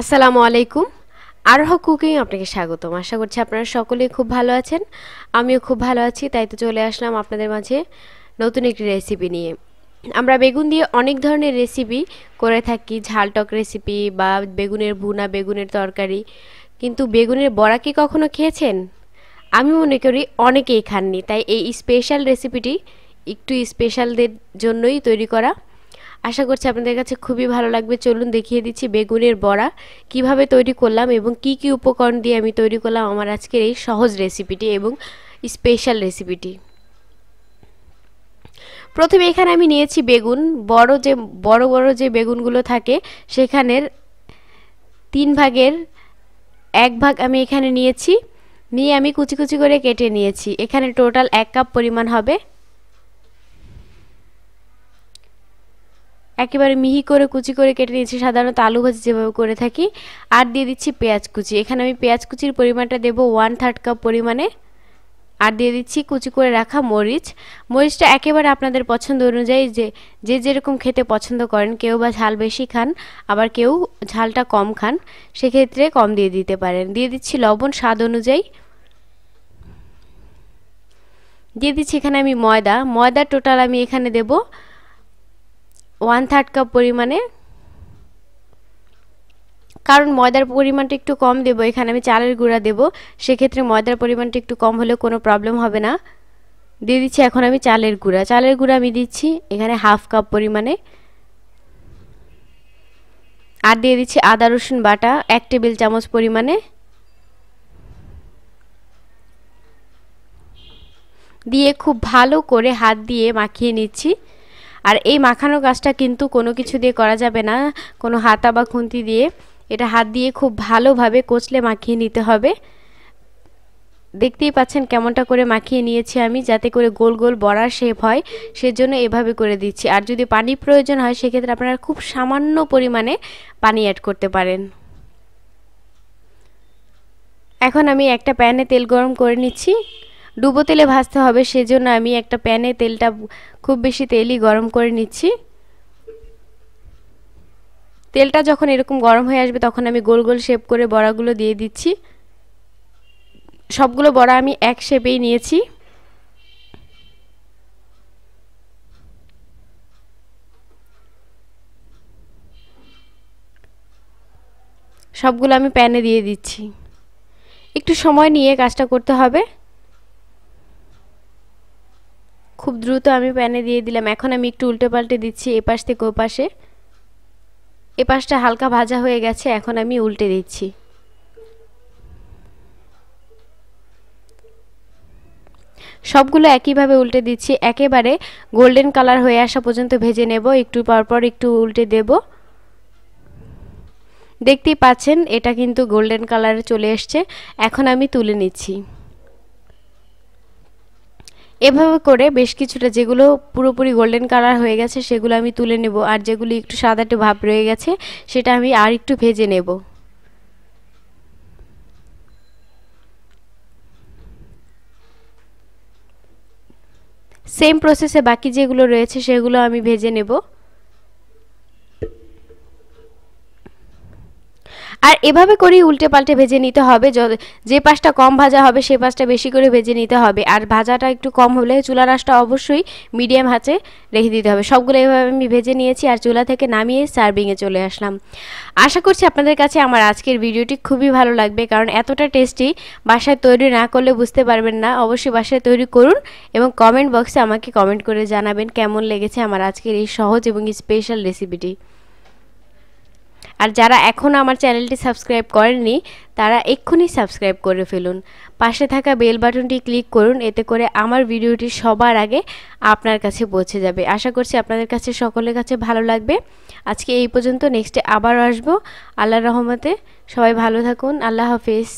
আসসালামু আলাইকুম। আরহ কুকিং আপনাকে স্বাগতম। আশা করছি আপনারা সকলেই খুব ভালো আছেন। আমিও খুব ভালো আছি, তাই তো চলে আসলাম আপনাদের মাঝে নতুন একটি রেসিপি নিয়ে। আমরা বেগুন দিয়ে অনেক ধরনের রেসিপি করে থাকি ঝালটক রেসিপি বা বেগুনের ভুনা, বেগুনের তরকারি। কিন্তু বেগুনের বড়া কি কখনো খেয়েছেন? আমি মনে করি অনেকেই খাননি, তাই এই স্পেশাল রেসিপিটি একটু স্পেশালদের জন্যই তৈরি করা। আশা করছি আপনাদের কাছে খুবই ভালো লাগবে। চলুন দেখিয়ে দিচ্ছি বেগুনের বড়া। কীভাবে তৈরি করলাম এবং কি কি উপকরণ দিয়ে আমি তৈরি করলাম আমার আজকের এই সহজ রেসিপিটি এবং স্পেশাল রেসিপিটি প্রথমে এখানে আমি নিয়েছি বেগুন। বড় যে, বড় বড় যে বেগুনগুলো থাকে, সেখানের তিন ভাগের এক ভাগ আমি এখানে নিয়েছি। নিয়ে আমি কুচি কুচি করে কেটে নিয়েছি। এখানে টোটাল এক কাপ পরিমাণ হবে। একেবারে মিহি করে কুচি করে কেটে নিয়েছি। সাধারণত আলু ভাজি যেভাবে করে থাকি। আর দিয়ে দিচ্ছি পেঁয়াজ কুচি। এখানে আমি পেঁয়াজ কুচির পরিমাণটা দেবো ওয়ান থার্ড কাপ পরিমাণে। আর দিয়ে দিচ্ছি কুচি করে রাখা মরিচ। মরিচটা একেবারে আপনাদের পছন্দ অনুযায়ী যে যে যেরকম খেতে পছন্দ করেন, কেউ বা ঝাল বেশি খান, আবার কেউ ঝালটা কম খান, সেক্ষেত্রে কম দিয়ে দিতে পারেন। দিয়ে দিচ্ছি লবণ স্বাদ অনুযায়ী। দিয়ে দিচ্ছি এখানে আমি ময়দা। ময়দা টোটাল আমি এখানে দেবো ওয়ান থার্ড কাপ পরিমাণে। কারণ ময়দার পরিমাণটা একটু কম দেবো, এখানে আমি চালের গুঁড়া দেবো। সেক্ষেত্রে ময়দার পরিমাণটা একটু কম হলে কোনো প্রবলেম হবে না। দিয়ে দিচ্ছি এখন আমি চালের গুঁড়া। চালের গুঁড়া আমি দিচ্ছি এখানে হাফ কাপ পরিমাণে। আর দিয়ে দিচ্ছি আদা, রসুন বাটা, এক টেবিল চামচ পরিমাণে। দিয়ে খুব ভালো করে হাত দিয়ে মাখিয়ে নিচ্ছি। আর এই মাখানো কাজটা কিন্তু কোনো কিছু দিয়ে করা যাবে না। কোনো হাতা বা খুন্তি দিয়ে। এটা হাত দিয়ে খুব ভালোভাবে কচলে মাখিয়ে নিতে হবে। দেখতেই পাচ্ছেন কেমনটা করে মাখিয়ে নিয়েছি আমি, যাতে করে গোল গোল বড়ার শেপ হয়, সেজন্য এভাবে করে দিচ্ছি। আর যদি পানি প্রয়োজন হয়, সেক্ষেত্রে আপনারা খুব সামান্য পরিমাণে পানি অ্যাড করতে পারেন। এখন আমি একটা প্যানে তেল গরম করে নিচ্ছি। ডুবো তেলে ভাজতে হবে, সেজন্য আমি একটা প্যানে তেলটা খুব বেশি তেলই গরম করে নিচ্ছি। তেলটা যখন এরকম গরম হয়ে আসবে, তখন আমি গোল গোল শেপ করে বড়াগুলো দিয়ে দিচ্ছি। সবগুলো বড়া আমি এক শেপেই নিয়েছি। সবগুলো আমি প্যানে দিয়ে দিচ্ছি। একটু সময় নিয়ে কাজটা করতে হবে। খুব দ্রুত আমি প্যানে দিয়ে দিলাম। এখন আমি একটু উল্টে পাল্টে দিচ্ছি, এপাশ থেকে ওপাশে। এপাশটা হালকা ভাজা হয়ে গেছে, এখন আমি উল্টে দিচ্ছি। সবগুলো একইভাবে উল্টে দিচ্ছি। একেবারে গোল্ডেন কালার হয়ে আসা পর্যন্ত ভেজে নেব। একটু পরপর একটু উল্টে দেব। দেখতেই পাচ্ছেন, এটা কিন্তু গোল্ডেন কালারে চলে এসছে। এখন আমি তুলে নিচ্ছি। এভাবে করে বেশ কিছুটা যেগুলো পুরোপুরি গোল্ডেন কালার হয়ে গেছে, সেগুলো আমি তুলে নেব। আর যেগুলি একটু সাদাটে ভাব রয়ে গেছে, সেটা আমি আর একটু ভেজে নেব। সেম প্রসেসে বাকি যেগুলো রয়েছে, সেগুলো আমি ভেজে নেব। আর এভাবে করেই উল্টে পাল্টে ভেজে নিতে হবে। যে পাশটা কম ভাজা হবে, সে পাশটা বেশি করে ভেজে নিতে হবে। আর ভাজাটা একটু কম হলে চুলা রাসটা অবশ্যই মিডিয়াম হাতে রেখে দিতে হবে। সবগুলো এভাবে আমি ভেজে নিয়েছি আর চুলা থেকে নামিয়ে সার্ভিংয়ে চলে আসলাম। আশা করছি আপনাদের কাছে আমার আজকের ভিডিওটি খুবই ভালো লাগবে, কারণ এতটা টেস্টি বাসায় তৈরি না করলে বুঝতে পারবেন না। অবশ্যই বাসায় তৈরি করুন এবং কমেন্ট বক্সে আমাকে কমেন্ট করে জানাবেন কেমন লেগেছে আমার আজকের এই সহজ এবং স্পেশাল রেসিপিটি। আর যারা এখনও আমার চ্যানেলটি সাবস্ক্রাইব করেননি, তারা এক্ষুনি সাবস্ক্রাইব করে ফেলুন। পাশে থাকা বেল বাটনটি ক্লিক করুন, এতে করে আমার ভিডিওটি সবার আগে আপনার কাছে পৌঁছে যাবে। আশা করছি আপনাদের কাছে, সকলের কাছে ভালো লাগবে। আজকে এই পর্যন্ত, নেক্সটে আবার আসব। আল্লাহ রহমতে সবাই ভালো থাকুন। আল্লাহ হাফিজ।